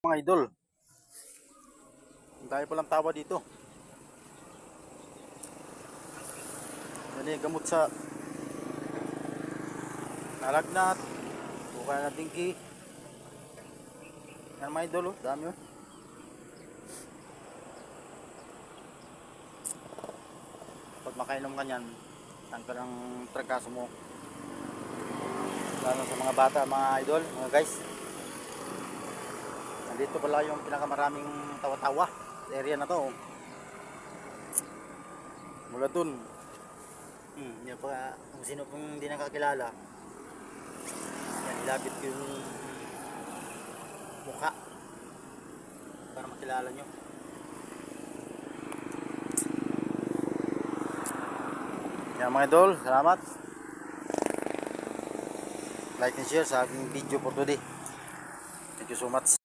Mga idol. Dahil palang tawa dito. Yung gamot sa nalagnat. Bukay na tingki. Yan mga idol, oh. dami yun. Pag makainom ka niyan, tangka ng trangkaso mo. Lalo sa mga bata, mga idol, mga guys. Nandito pala yung pinakamaraming tawa-tawa area na to. oh. Mula dun. Hmm, yan pa, kung sino pong hindi nakakilala. Yan, ilapit ko yung mukha para makilala nyo. Yan mga idol, salamat. Like and share sa aking video for today. Thank you so much.